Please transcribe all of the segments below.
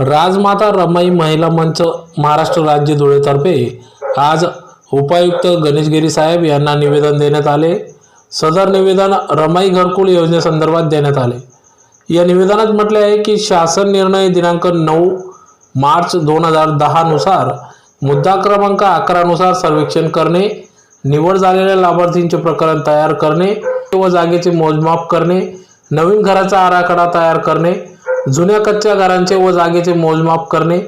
राजमाता रमाई महिला मंच महाराष्ट्र राज्य धुळेतर्फे आज उपायुक्त गणेशगिरी साहेब यांना निवेदन देण्यात आले. सदर निवेदन रमाई घरकुल योजनेसंदर्भात देण्यात आले. या निवेदनात म्हटले आहे की शासन निर्णय दिनांक नऊ मार्च दोन हजार दहानुसार मुद्दा क्रमांक अकरानुसार सर्वेक्षण करणे निवड झालेल्या लाभार्थींचे प्रकरण तयार करणे व जागेचे मोजमाप करणे नवीन घराचा आराखडा तयार करणे जुन्या कच्च्या घरांचे व जागेचे मोजमाप करणे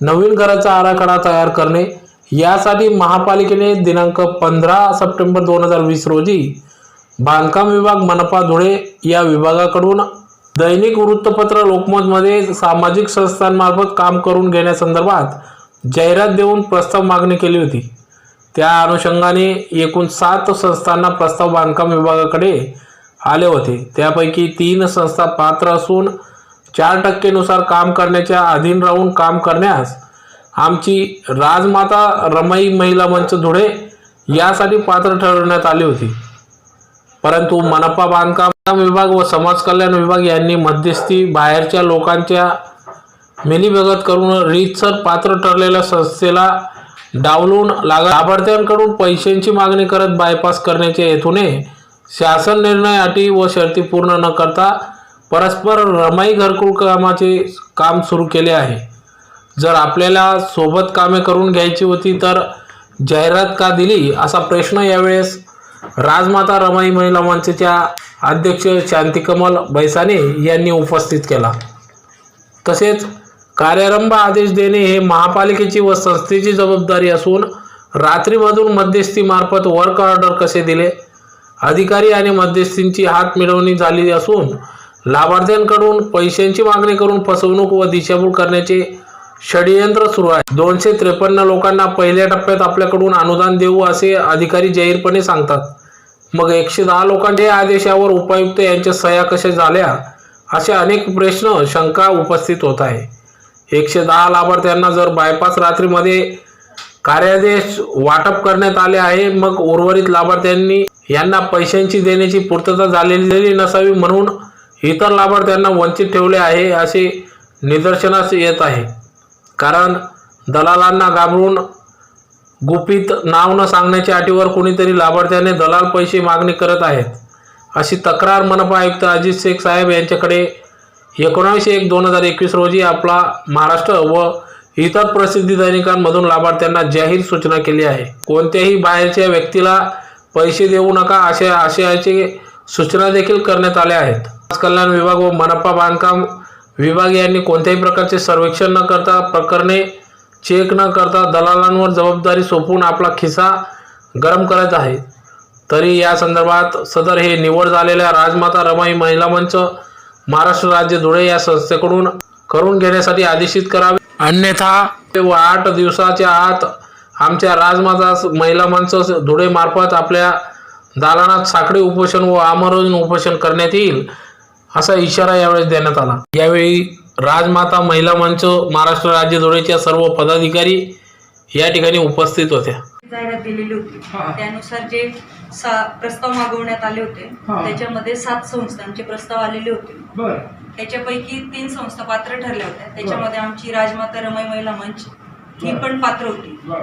नवीन घराचा आराखडा तयार करणे यासाठी महापालिकेने दिनांक पंधरा सप्टेंबर दोन हजार वीस रोजी बांधकाम विभाग मनपा धुळे या विभागाकडून दैनिक वृत्तपत्र लोकमतमध्ये सामाजिक संस्थांमार्फत काम करून घेण्यासंदर्भात जाहिरात देऊन प्रस्ताव मागणी केली होती. त्या अनुषंगाने एकूण सात संस्थांना प्रस्ताव बांधकाम विभागाकडे आले होते. त्यापैकी तीन संस्था पात्र असून चार टक्केनुसार काम करण्याच्या अधीन राहून काम करण्यास आमची राजमाता रमाई महिला मंच धुळे यासाठी पात्र ठरवण्यात आली होती. परंतु मनपा बांधकाम विभाग व समाज कल्याण विभाग यांनी मध्यस्थी बाहेरच्या लोकांच्या मिलीभगत करून रीतसर पात्र ठरलेल्या संस्थेला डावलून लागा लाभार्थ्यांकडून पैशांची मागणी करत बायपास करण्याच्या हेतूने शासन निर्णय अटी व शर्ती पूर्ण न करता परस्पर रमाई घरकुल कामाचे काम सुरू केले आहे. जर आपल्याला सोबत कामे करून घ्यायची होती तर जाहिरात का दिली असा प्रश्न यावेळेस राजमाता रमाई महिला मंचच्या अध्यक्ष शांतिकमल बैसाने यांनी उपस्थित केला. तसेच कार्यारंभ आदेश देणे हे महापालिकेची व संस्थेची जबाबदारी असून रात्रीमधून मध्यस्थीमार्फत वर्क ऑर्डर कसे दिले? अधिकारी आणि मध्यस्थींची हात मिळवणी झाली असून लाभार्थ्यांकडून पैशांची मागणी करून फसवणूक व दिशाभूल करण्याचे षडयंत्र सुरू आहे. दोनशे त्रेपन्न लोकांना पहिल्या टप्प्यात आपल्याकडून अनुदान देऊ असे अधिकारी जाहीरपणे सांगतात. मग एकशे दहा लोकांच्या आदेशावर उपायुक्त यांच्या सह्या कशा झाल्या असे अनेक प्रश्न शंका उपस्थित होत आहे. एकशे दहा लाभार्थ्यांना जर बायपास रात्रीमध्ये कार्यादेश वाटप करण्यात आले आहे मग उर्वरित लाभार्थ्यांनी यांना पैशांची देण्याची पूर्तता झालेली नसावी म्हणून इतर लाभार्थ्यांना वंचित ठेवले आहे असे निदर्शनास येत आहे. कारण दलालांना घाबरून गुपित नाव न सांगण्याच्या अटीवर कोणीतरी लाभार्थ्याने दलाल पैसे मागणी करत आहेत. अशी तक्रार मनपा आयुक्त अजित शेख साहेब यांच्याकडे एकोणावीस एक दोन हजार एकवीस रोजी आपला महाराष्ट्र व इतर प्रसिद्धी दैनिकांमधून लाभार्थ्यांना जाहीर सूचना केली आहे. कोणत्याही बाहेरच्या व्यक्तीला पैसे देऊ नका अशा आशयाची सूचना देखील करण्यात आल्या आहेत. समाज कल्याण विभाग व मनपा बांधकाम विभाग यांनी कोणत्याही प्रकारचे सर्वेक्षण न करता प्रकरणे चेक न करता दलालांवर जबाबदारी सोपवून आपला खिसा गरम करत आहे. तरी या संदर्भात सदर हे निवड झालेल्या राजमाता रमाई महिला मंच महाराष्ट्र राज्य धुळे या संस्थेकडून करून घेण्यासाठी आदेशित करावे. अन्यथा व आठ दिवसाच्या आत आमच्या राजमाता महिला मंच धुळे मार्फत आपल्या दालनात साखळी उपोषण व आमरण उपोषण करण्यात येईल. असा इशारा यावेळेस देण्यात आला. यावेळी राजमाता महिला मंच महाराष्ट्र राज्य धुळेच्या सर्व पदाधिकारी या ठिकाणी उपस्थित होत्या. जाहिरात दिलेली होती. हा. त्यानुसार जे प्रस्ताव मागवण्यात आले होते हा. त्याच्यामध्ये सात संस्थांचे प्रस्ताव आलेले होते. बर. त्याच्यापैकी तीन संस्था पात्र ठरल्या होत्या. त्याच्यामध्ये आमची राजमाता रमाई महिला मंच ही पण पात्र होती. बर.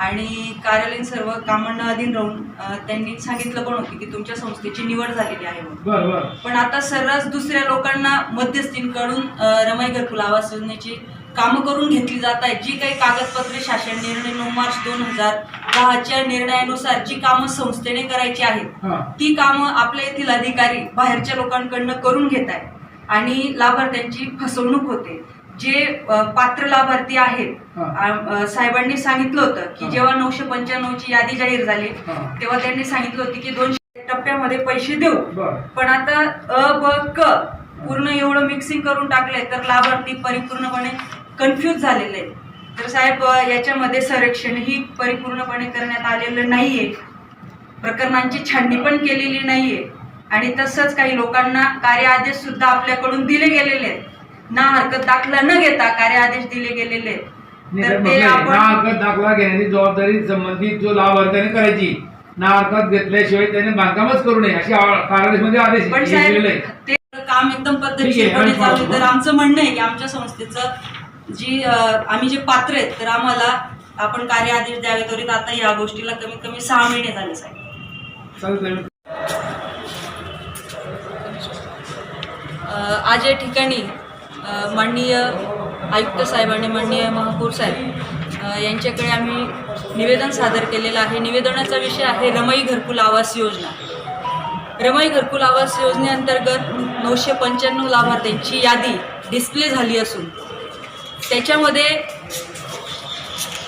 आणि कार्यालयीन सर्व कामांना अधीन राहून त्यांनी सांगितलं पण होते की तुमच्या संस्थेची निवड झालेली आहे म्हणून. पण आता सर्रास दुसऱ्या लोकांना मध्यस्थींकडून रमाई घरकुल आवास योजनेची कामं करून घेतली जात आहेत. जी काही कागदपत्रे शासन निर्णय नऊ मार्च दोन हजार दहाच्या निर्णयानुसार जी कामं संस्थेने करायची आहेत ती कामं आपल्या येथील अधिकारी बाहेरच्या लोकांकडनं करून घेत आहेत. आणि लाभार्थ्यांची फसवणूक होते. जे पात्र लाभार्थी आहेत साहेबांनी सांगितलं होतं की. जेव्हा नऊशे पंच्याण्णवची यादी जाहीर झाली. तेव्हा त्यांनी सांगितलं होतं की दोनशे टप्प्यामध्ये पैसे देऊ. पण आता अ ब क पूर्ण एवढं मिक्सिंग करून टाकलंय तर लाभार्थी परिपूर्णपणे कन्फ्यूज झालेले आहेत. तर साहेब याच्यामध्ये संरक्षण ही परिपूर्णपणे करण्यात आलेलं नाहीये. प्रकरणांची छाननी पण केलेली नाहीये. आणि तसंच काही लोकांना कार्य आदेश सुद्धा आपल्याकडून दिले गेलेले आहेत. ना हरकत दाखला न घेता कार्य आदेश दिले गेलेले तर ते म्हटलंय, ना आपण हरकत दाखला घेण्याची जबाबदारी संबंधित जो लाभार्थ्याने करायची ना हरकत घेतल्याशिवाय त्याने बांधकामच करू नये अशी कार्यादेशमध्ये आदेश पण दिलेले साहेब. ते काम एकदम पद्धतशीरपणे आणि चालू तर आमचं म्हणणं आहे की आमच्या संस्थेचं जी अ, आम्ही जे पात्र आहेत तर आम्हाला आपण कार्य आदेश द्यावे त्वरित आता या गोष्टीला कमीत कमी सहा महिने झाले साहेब. अ, आज या ठिकाणी माननीय आयुक्त साहेब आणि माननीय महापौर साहेब यांच्याकडे आम्ही निवेदन सादर केलेलं आहे. निवेदनाचा विषय आहे रमाई घरकुल आवास योजना. रमई घरकुल आवास योजनेअंतर्गत नऊशे पंच्याण्णव लाभार्थ्यांची यादी डिस्प्ले झाली असून त्याच्यामध्ये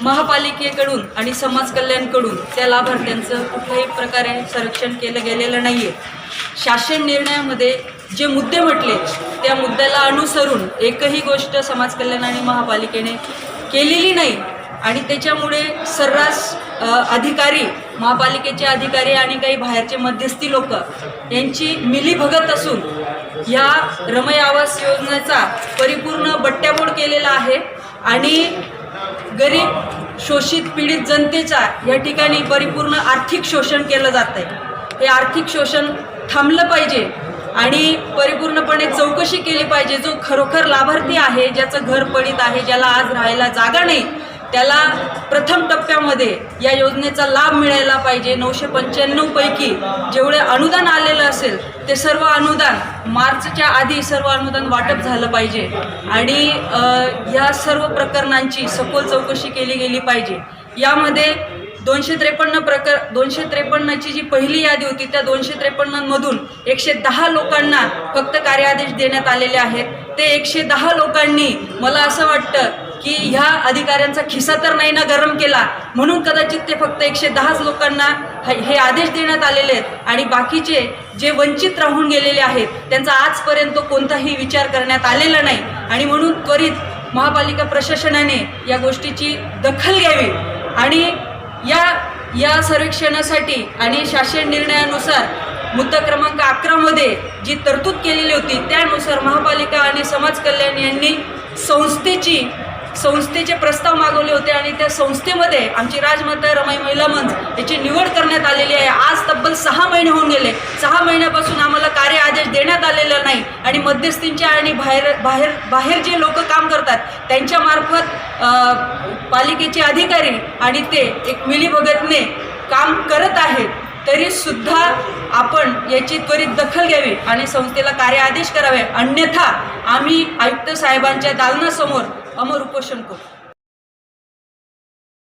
महापालिकेकडून आणि समाज कल्याणकडून त्या लाभार्थ्यांचं कुठल्याही प्रकारे संरक्षण केलं गेलेलं नाही आहे शासन निर्णयामध्ये जे मुद्दे म्हटले त्या मुद्द्याला अनुसरून एकही गोष्ट समाज कल्याण आणि महापालिकेने केलेली नाही. आणि त्याच्यामुळे सर्रास अधिकारी महापालिकेचे अधिकारी आणि काही बाहेरचे मध्यस्थी लोक यांची मिलीभगत असून या रमय आवास योजनेचा परिपूर्ण बट्ट्याबोड केलेला आहे. आणि गरीब शोषित पीडित जनतेचा या ठिकाणी परिपूर्ण आर्थिक शोषण केलं जात आहे हे आर्थिक शोषण थांबलं पाहिजे. आणि परिपूर्णपणे चौकशी केली पाहिजे. जो खरोखर लाभार्थी आहे ज्याचं घर पडित आहे ज्याला आज राहायला जागा नाही त्याला प्रथम टप्प्यामध्ये या योजनेचा लाभ मिळायला पाहिजे. नऊशे पंच्याण्णवपैकी जेवढे अनुदान आलेलं असेल ते सर्व अनुदान मार्चच्या आधी सर्व अनुदान वाटप झालं पाहिजे. आणि या सर्व प्रकरणांची सखोल चौकशी केली गेली पाहिजे. यामध्ये दोनशे त्रेपन्न प्रकर दोनशे त्रेपन्नची जी पहिली यादी होती त्या दोनशे त्रेपन्नमधून एकशे दहा लोकांना फक्त कार्यादेश देण्यात आलेले आहेत. ते एकशे दहा लोकांनी मला असं वाटतं की ह्या अधिकाऱ्यांचा खिसा तर नाही ना गरम केला म्हणून कदाचित ते फक्त एकशे दहाच लोकांना हे हे आदेश देण्यात आलेले आहेत. आणि बाकीचे जे वंचित राहून गेलेले आहेत त्यांचा आजपर्यंत कोणताही विचार करण्यात आलेला नाही. आणि म्हणून त्वरित महापालिका प्रशासनाने या गोष्टीची दखल घ्यावी. आणि या या सर्वेक्षणासाठी आणि शासन निर्णयानुसार मुद्दा क्रमांक अकरामध्ये जी तरतूद केलेली होती त्यानुसार महापालिका आणि समाज कल्याण यांनी संस्थेची संस्थेचे प्रस्ताव मागवले होते आणि त्या संस्थेमध्ये आमची राजमाता रमाई महिला मंच याची निवड करण्यात आलेली आहे. आज तब्बल सहा महिने होऊन गेले. सहा महिन्यापासून आम्हाला कार्य आदेश देण्यात आलेला नाही. आणि मध्यस्थींच्या आणि बाहेर बाहेर बाहेर जे लोक काम करतात त्यांच्यामार्फत पालिकेचे अधिकारी आणि ते एक मिलीभगतने काम करत आहेत तरी सुद्धा आपण याची त्वरित दखल घ्यावी आणि संस्थेला कार्य आदेश करावे. अन्यथा आम्ही आयुक्त साहेबांच्या दालनासमोर अमर उपोषण करू.